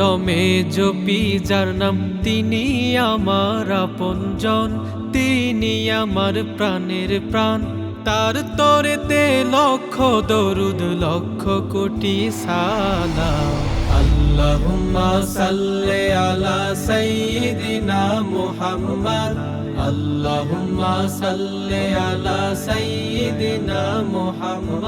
দমে জপি, যার নাম তিনি আমার আপনজন, তিনি আমার প্রাণের প্রাণ। তার তরেতে লক্ষ দরুদ, লক্ষ কোটি সালা আল্লাহুম্মা সাল্লি আলা সাইয়্যিদিনা মুহাম্মদ। আল্লাহুম্মা সাল্লি আলা সাইয়্যিদিনা মুহাম্মদ।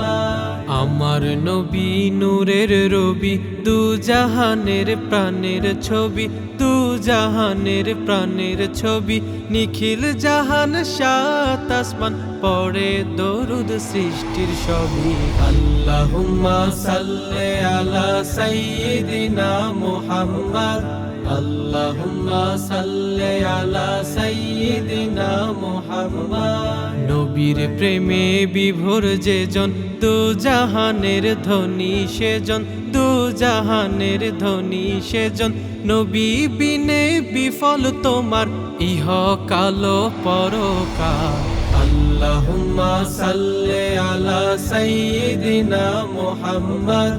আমার নবী নূরের রবি দু জাহানের প্রাণের ছবি দু জাহানের প্রাণের ছবি নিখিল জাহান সাত আসমান পড়ে দরুদ সৃষ্টির সবই আল্লাহুম্মা সাল্লি আলা সাইয়্যিদিনা মুহাম্মদ। আল্লাহুম্মা সাল্লি আলা সাইয়্যিদিনা মুহাম্মদ। নবীর প্রেমে বিভোর যে জন দু জাহানের ধনী সেজন দু জাহানের ধনী সেজন নবী বিনে বিফল তোমার ইহ কালো পরকাল আল্লাহুম্মা সাল্লি আলা সাইয়্যিদিনা মুহাম্মদ।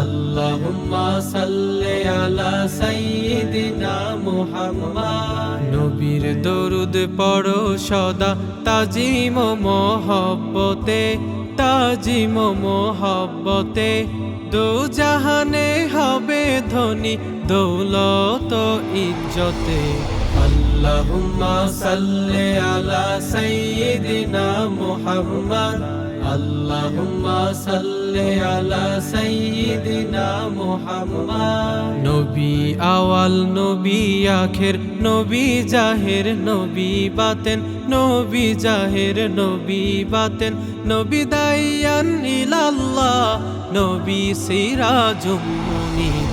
আল্লাহুম্মা সাল্লি আলা সাইয়্যিদিনা মুহাম্মদ। নবীর দরুদ পড়ো সদা তাজিম মহব্বতে তাজিম মহব্বতে। দো জাহানে হবে ধনী দৌলত ইজ্জতে। আল্লাহুম্মা সাল্লি আলা সাইয়্যিদিনা মুহাম্মদ। আল্লাহুম্মা সাল্লি আলা সাইয়্যিদিনা মুহাম্মদ। নবী আওয়াল নবী আখের নবী জাহের নবী বাতেন নবী জাহের নবী বাতেন নবী দাইয়ান ইলাল্লাহ নবী সিরাজুম মুনির।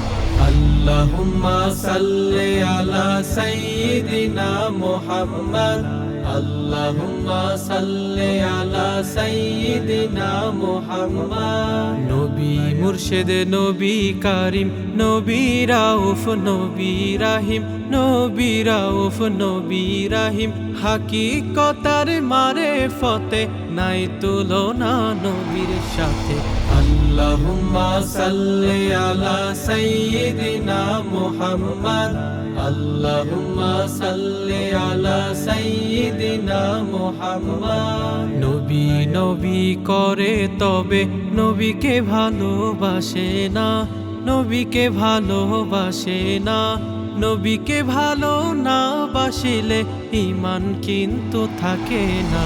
আল্লাহুম্মা সাল্লি আলা সাইয়্যিদিনা মুহাম্মদ। আল্লাহুম্মা সাল্লি আলা সাইয়্যিদিনা মুহাম্মদ। নবী মুর্শিদ নবী কারিম নবী রাউফ নবী রাহিম নবী রাউফ নবী রাহিম। হাকিকতার মারে ফতে নাই তুলনা নবীর সাথে। আল্লাহুম্মা সাল্লি আলা সাইয়্যিদিনা মুহাম্মদ। আলা নবী নবী করে তবে নবীকে ভালোবাসে না, নবীকে ভালোবাসে না, নবীকে ভালো না বাসিলে ইমান কিন্তু থাকে না।